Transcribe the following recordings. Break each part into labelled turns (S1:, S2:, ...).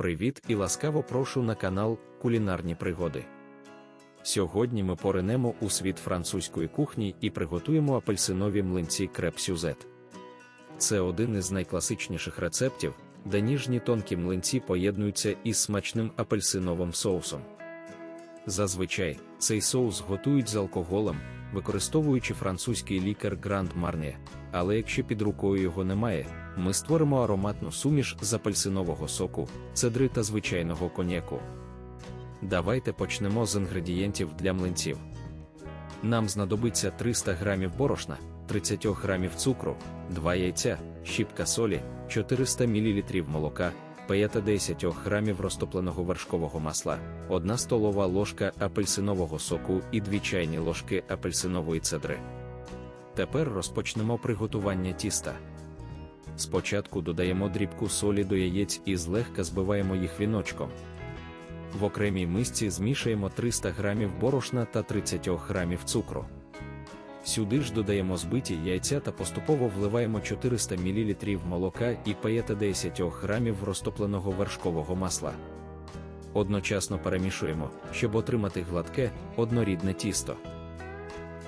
S1: Привіт і ласкаво прошу на канал Кулінарні пригоди. Сьогодні ми поринемо у світ французької кухні і приготуємо апельсинові млинці креп-сюзет. Це один із найкласичніших рецептів, де ніжні тонкі млинці поєднуються із смачним апельсиновим соусом. Зазвичай цей соус готують з алкоголем, використовуючи французький лікар Гранд Марне, але якщо під рукою його немає, ми створимо ароматну суміш з апельсинового соку, цедри та звичайного коньяку. Давайте почнемо з інгредієнтів для млинців. Нам знадобиться 300 г борошна, 30 г цукру, 2 яйця, щіпка солі, 400 мл молока, 5-10 г розтопленого вершкового масла, 1 столова ложка апельсинового соку і 2 чайні ложки апельсинової цедри. Тепер розпочнемо приготування тіста. Спочатку додаємо дрібку солі до яєць і злегка збиваємо їх віночком. В окремій мисці змішаємо 300 г борошна та 30 г цукру. Сюди ж додаємо збиті яйця та поступово вливаємо 400 мл молока і 5-10 г розтопленого вершкового масла. Одночасно перемішуємо, щоб отримати гладке, однорідне тісто.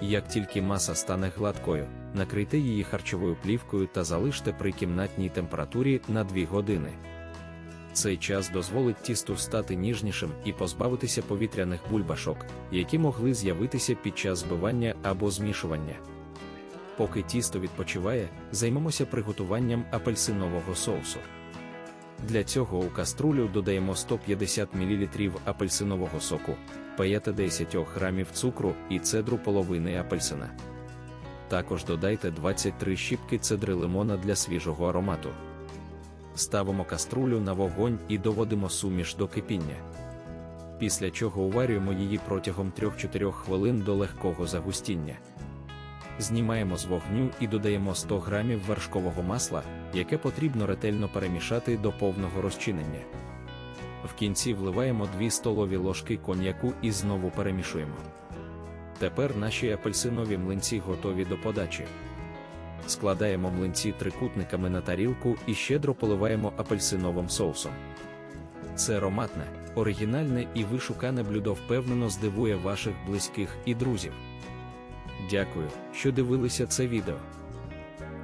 S1: Як тільки маса стане гладкою, накрийте її харчовою плівкою та залиште при кімнатній температурі на 2 години. Цей час дозволить тісту стати ніжнішим і позбавитися повітряних бульбашок, які могли з'явитися під час збивання або змішування. Поки тісто відпочиває, займемося приготуванням апельсинового соусу. Для цього у каструлю додаємо 150 мл апельсинового соку, 5-10 г цукру і цедру половини апельсина. Також додайте 23 щіпки цедри лимона для свіжого аромату. Ставимо каструлю на вогонь і доводимо суміш до кипіння. Після чого уварюємо її протягом 3-4 хвилин до легкого загустіння. Знімаємо з вогню і додаємо 100 г вершкового масла, яке потрібно ретельно перемішати до повного розчинення. В кінці вливаємо 2 столові ложки коньяку і знову перемішуємо. Тепер наші апельсинові млинці готові до подачі. Складаємо млинці трикутниками на тарілку і щедро поливаємо апельсиновим соусом. Це ароматне, оригінальне і вишукане блюдо впевнено здивує ваших близьких і друзів. Дякую, що дивилися це відео.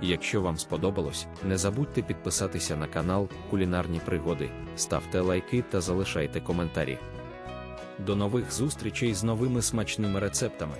S1: Якщо вам сподобалось, не забудьте підписатися на канал Кулінарні Пригоди, ставте лайки та залишайте коментарі. До нових зустрічей з новими смачними рецептами.